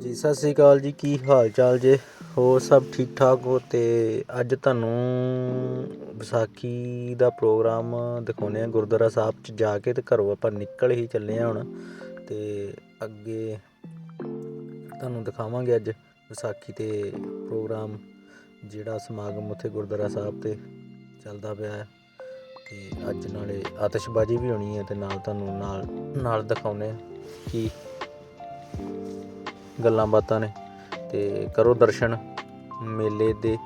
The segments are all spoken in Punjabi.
ਹਾਂਜੀ, ਸਤਿ ਸ੍ਰੀ ਅਕਾਲ ਜੀ, ਕੀ ਹਾਲ ਚਾਲ ਜੇ? ਹੋਰ ਸਭ ਠੀਕ ਠਾਕ ਹੋ? ਤੇ ਅੱਜ ਤੁਹਾਨੂੰ ਵਿਸਾਖੀ ਦਾ ਪ੍ਰੋਗਰਾਮ ਦਿਖਾਉਂਦੇ ਆ ਗੁਰਦੁਆਰਾ ਸਾਹਿਬ ਚ ਜਾ ਕੇ ਤੇ ਘਰੋਂ ਆਪਾਂ ਨਿਕਲ ਹੀ ਚੱਲੇ ਆ ਹੁਣ। ਤੇ ਅੱਗੇ ਤੁਹਾਨੂੰ ਦਿਖਾਵਾਂਗੇ ਅੱਜ ਵਿਸਾਖੀ ਤੇ ਪ੍ਰੋਗਰਾਮ, ਜਿਹੜਾ ਸਮਾਗਮ ਉੱਥੇ ਗੁਰਦੁਆਰਾ ਸਾਹਿਬ ਤੇ ਚੱਲਦਾ ਪਿਆ ਹੈ। ਤੇ ਅੱਜ ਨਾਲੇ ਆਤਿਸ਼ਬਾਜ਼ੀ ਵੀ ਹੋਣੀ ਹੈ ਤੇ ਨਾਲ ਤੁਹਾਨੂੰ ਨਾਲ ਨਾਲ ਦਿਖਾਉਨੇ ਕੀ ਗੱਲਾਂ ਬਾਤਾਂ ਨੇ ਤੇ ਕਰੋ ਦਰਸ਼ਨ ਮੇਲੇ ਦੇ।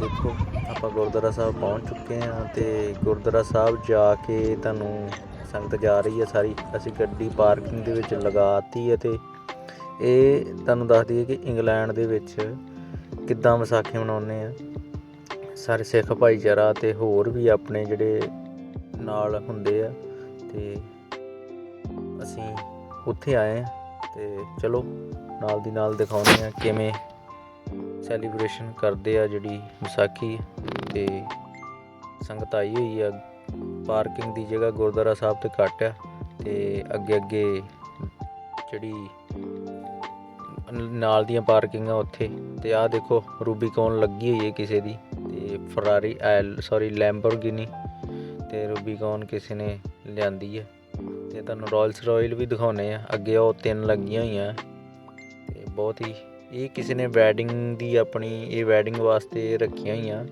ਦੇਖੋ, ਆਪਾਂ ਗੁਰਦੁਆਰਾ ਸਾਹਿਬ ਪਹੁੰਚ ਚੁੱਕੇ ਹਾਂ ਤੇ ਗੁਰਦੁਆਰਾ ਸਾਹਿਬ ਜਾ ਕੇ ਤੁਹਾਨੂੰ ਸੰਗਤ ਜਾ ਰਹੀ ਹੈ ਸਾਰੀ। ਅਸੀਂ ਗੱਡੀ ਪਾਰਕਿੰਗ ਦੇ ਵਿੱਚ ਲਗਾਤੀ ਹੈ ਤੇ ਇਹ ਤੁਹਾਨੂੰ ਦੱਸ ਦਈਏ ਕਿ ਇੰਗਲੈਂਡ ਦੇ ਵਿੱਚ ਕਿੱਦਾਂ ਵਿਸਾਖੀ ਮਨਾਉਂਦੇ ਆ ਸਾਰੇ ਸਿੱਖ ਭਾਈਚਾਰਾ ਤੇ ਹੋਰ ਵੀ ਆਪਣੇ ਜਿਹੜੇ ਨਾਲ ਹੁੰਦੇ ਆ ਤੇ ਅਸੀਂ ਉੱਥੇ ਆਏ ਹਾਂ ਤੇ ਚਲੋ ਨਾਲ ਦੀ ਨਾਲ ਦਿਖਾਉਂਦੇ ਆ ਕਿਵੇਂ ਸੈਲੀਬ੍ਰੇਸ਼ਨ ਕਰਦੇ ਆ ਜਿਹੜੀ ਵਿਸਾਖੀ ਤੇ ਸੰਗਤ ਆਈ ਹੋਈ ਆ। ਪਾਰਕਿੰਗ ਦੀ ਜਗ੍ਹਾ ਗੁਰਦੁਆਰਾ ਸਾਹਿਬ ਤੇ ਘੱਟ ਆ ਤੇ ਅੱਗੇ ਅੱਗੇ ਜਿਹੜੀ ਨਾਲ ਦੀਆਂ ਪਾਰਕਿੰਗਾਂ ਉੱਥੇ। ਤੇ ਆਹ ਦੇਖੋ ਰੂਬੀਕੌਨ ਲੱਗੀ ਹੋਈ ਹੈ ਕਿਸੇ ਦੀ ਤੇ ਫਰਾਰੀ ਐਲ ਸੌਰੀ ਲੈਂਬੋਰਗਿਨੀ ਤੇ ਰੂਬੀਕੌਨ ਕਿਸੇ ਨੇ ਲਿਆਂਦੀ ਹੈ। ਤੇ ਤੁਹਾਨੂੰ ਰੋਇਲਸ ਰਾਇਲ ਵੀ ਦਿਖਾਉਨੇ ਆ। ਅੱਗੇ ਉਹ ਤਿੰਨ ਲੱਗੀਆਂ ਹੋਈਆਂ। ਤੇ ਬਹੁਤ ਹੀ ਇਹ ਕਿਸੇ ਨੇ ਵੈਡਿੰਗ ਦੀ ਆਪਣੀ ਇਹ ਵੈਡਿੰਗ ਵਾਸਤੇ ਰੱਖੀਆਂ ਹੋਈਆਂ।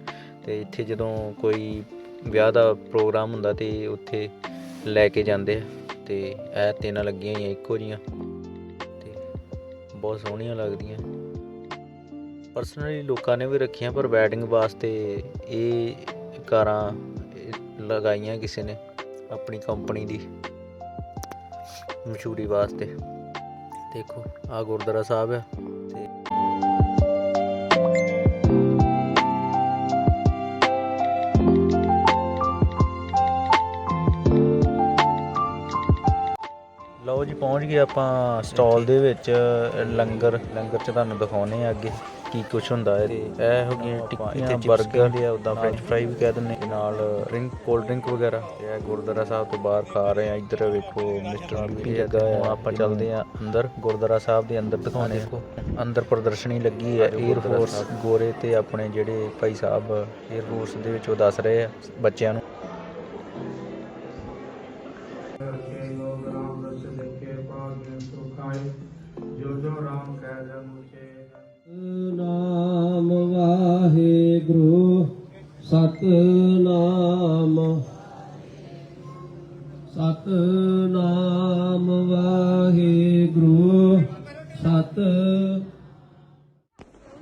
ਤੇ ਇੱਥੇ ਜਦੋਂ ਕੋਈ ਵਿਆਹ ਦਾ ਪ੍ਰੋਗਰਾਮ ਹੁੰਦਾ ਤੇ ਉੱਥੇ ਲੈ ਕੇ ਜਾਂਦੇ ਆ। ਤੇ ਇਹ ਤਿੰਨ ਲੱਗੀਆਂ ਹੋਈਆਂ ਇੱਕੋ ਜੀਆਂ ਤੇ ਬਹੁਤ ਸੋਹਣੀਆਂ ਲੱਗਦੀਆਂ। ਪਰਸਨਲੀ ਲੋਕਾਂ ਨੇ ਵੀ ਰੱਖੀਆਂ, ਪਰ ਵੈਡਿੰਗ ਵਾਸਤੇ ਇਹ ਕਾਰਾਂ ਲਗਾਈਆਂ ਕਿਸੇ ਨੇ। ਆਪਣੀ ਕੰਪਨੀ ਦੀ। ਮਸ਼ਹੂਰੀ ਵਾਸਤੇ। ਦੇਖੋ, ਆ ਗੁਰਦੁਆਰਾ ਸਾਹਿਬ ਆ ਤੇ ਲਓ ਜੀ, ਪਹੁੰਚ ਗਏ ਆਪਾਂ ਸਟਾਲ ਦੇ ਵਿੱਚ, ਲੰਗਰ ਲੰਗਰ ਚ ਤੁਹਾਨੂੰ ਦਿਖਾਉਨੇ ਆ ਅੱਗੇ। ਕੀ ਕੁਛ ਹੁੰਦਾ ਹੈ? ਇਹ ਹੋ ਗਈਆਂ ਟਿੱਕੀਆਂ 버ਗਰ ਦੇ ਉਦਾਂ ਫ੍ਰੈਂਚ ਫਰਾਈ ਵੀ ਕਹਿ ਦਿੰਦੇ ਨਾਲ ਡਰਿੰਕ ਕੋਲਡ ਡਰਿੰਕ ਵਗੈਰਾ। ਇਹ ਗੁਰਦੁਆਰਾ ਸਾਹਿਬ ਤੋਂ ਬਾਹਰ ਖਾ ਰਹੇ ਆ। ਇੱਧਰ ਵੇਖੋ ਮਿਸਟਰ ਬੀਪੀ ਲੱਗਾ ਆ। ਆਪਾਂ ਚੱਲਦੇ ਆ ਅੰਦਰ। ਗੁਰਦੁਆਰਾ ਸਾਹਿਬ ਦੇ ਅੰਦਰ ਦਿਖਾਉਂਦੇ ਦੇਖੋ ਅੰਦਰ ਪ੍ਰਦਰਸ਼ਨੀ ਲੱਗੀ ਹੈ। ਏਅਰ ਫੋਰਸ ਗੋਰੇ ਤੇ ਆਪਣੇ ਜਿਹੜੇ ਭਾਈ ਸਾਹਿਬ ਏਅਰ ਫੋਰਸ ਦੇ ਵਿੱਚ ਉਹ ਦੱਸ ਰਹੇ ਆ ਬੱਚਿਆਂ ਨੂੰ। ਜੋ ਜੋ ਰਾਮ ਕਹਿ ਜਨ ਨਾਮ ਵਾਹਿਗੁਰੂ। ਸਤ ਨਾਮ ਵਾਹਿਗੁਰੂ। ਸਤ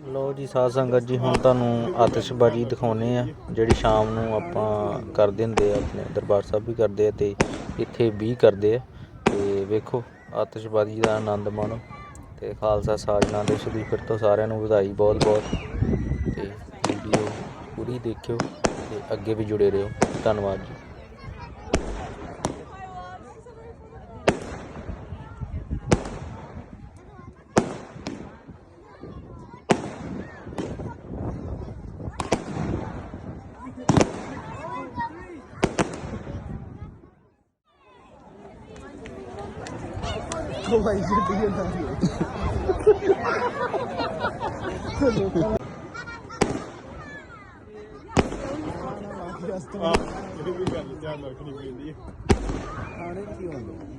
ਲੋ ਜੀ, ਸਾਧ ਸੰਗਤ ਜੀ, ਹੁਣ ਤੁਹਾਨੂੰ ਆਤਿਸ਼ਬਾਜ਼ੀ ਦਿਖਾਉਨੇ ਆ, ਜਿਹੜੀ ਸ਼ਾਮ ਨੂੰ ਆਪਾਂ ਕਰਦੇ ਹੁੰਦੇ ਆ, ਆਪਣੇ ਦਰਬਾਰ ਸਾਹਿਬ ਵੀ ਕਰਦੇ ਆ ਤੇ ਇੱਥੇ ਵੀ ਕਰਦੇ ਆ। ਤੇ ਵੇਖੋ, ਆਤਿਸ਼ਬਾਜ਼ੀ ਦਾ ਆਨੰਦ ਮਾਣੋ। ਤੇ ਖਾਲਸਾ ਸਾਜਨਾ ਦੇ ਸ਼ੁਰੂ ਫਿਰ ਤੋਂ ਸਾਰਿਆਂ ਨੂੰ ਵਧਾਈ ਬਹੁਤ ਬਹੁਤ। ਤੇ ਵੀਡੀਓ ਪੂਰੀ ਦੇਖਿਓ ਤੇ ਅੱਗੇ ਵੀ ਜੁੜੇ ਰਹੋ। ਧੰਨਵਾਦ ਜੀ। 头发已经不见了。哈哈哈哈哈哈！啊，肯定不，